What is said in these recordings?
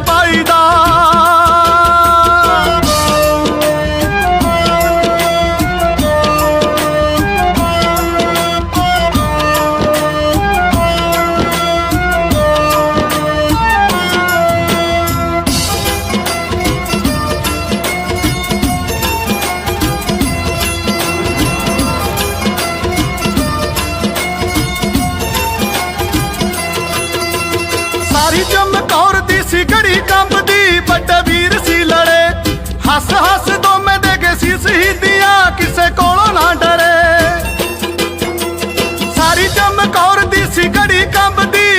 vai, vai ਕੰਬਦੀ ਵੱਡੇ ਵੀਰ ਸੀ ਲੜੇ। ਹੱਸ ਹੱਸ ਦੋਵੇਂ ਦੇ ਗਏ ਸੀ ਸ਼ਹੀਦੀਆਂ, ਕਿਸੇ ਕੋਲੋਂ ਨਾ ਡਰੇ। ਸਾਰੀ ਚਮਕੌਰ ਦੀ ਸੀ ਘੜੀ ਕੰਬਦੀ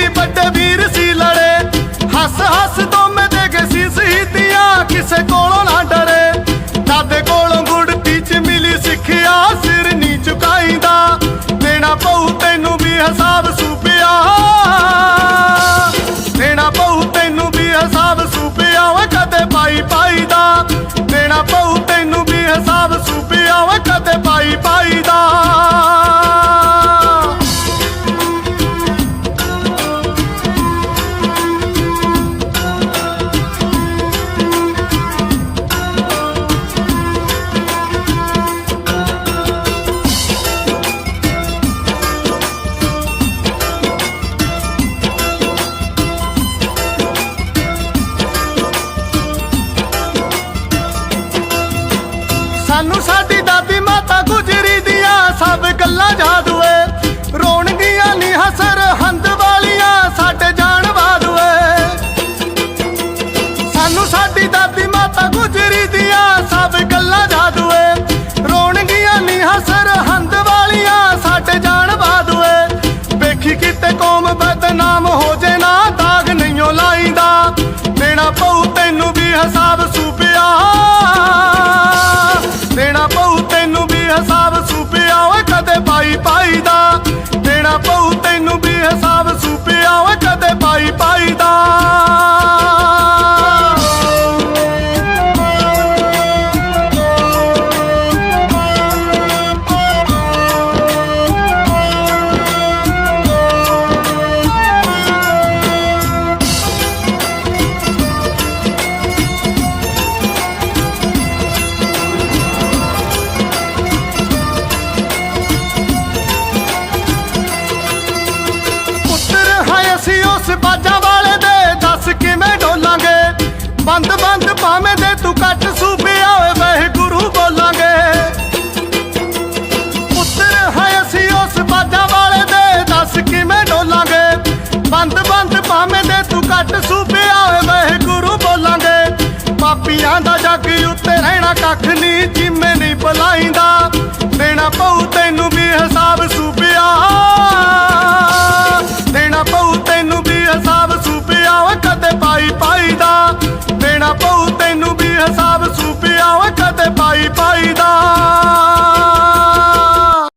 ਸਾਨੂੰ ਸਾਡੀ ਦਾਦੀ ਮਾਤਾ ਗੁਜਰੀ ਦੀਆਂ ਸਭ ਗੱਲਾਂ ਜਾਦੂਏ ਰੋਣਗੀਆਂ ਨਹੀਂ ਹਸਰ ਪਊ ਤੈਨੂੰ ਉਸ ਬਾਜਾਂ ਵਾਲੇ ਦੇ, ਦੱਸ ਕਿਵੇਂ ਢੋਲਾਂਗੇ ਬੰਦ ਬੰਦ ਭਾਵੇਂ ਦੇ ਤੂੰ ਕੱਟ ਸੂਪਿਆ ਓਏ ਵਾਹਿਗੁਰੂ ਬੋਲਾਂਗੇ। ਪੁੱਤਰ ਹੈ ਅਸੀਂ ਉਸ ਬਾਜਾਂ ਵਾਲੇ ਦੇ, ਦੱਸ ਕਿਵੇਂ ਡੋਲਾਂਗੇ? ਬੰਦ ਬੰਦ ਭਾਵੇਂ ਦੇ ਤੂੰ ਕੱਟ ਸੂਪਿਆ ਓਏ ਗੁਰੂ ਬੋਲਾਂਗੇ। ਪਾਪੀਆਂ ਦਾ ਜੱਗ ਉੱਤੇ ਰਹਿਣਾ ਕੱਖ ਨਹੀਂ ਜਿਵੇਂ ਨਹੀਂ ਭਲਾਈਂਦਾ। i'll do that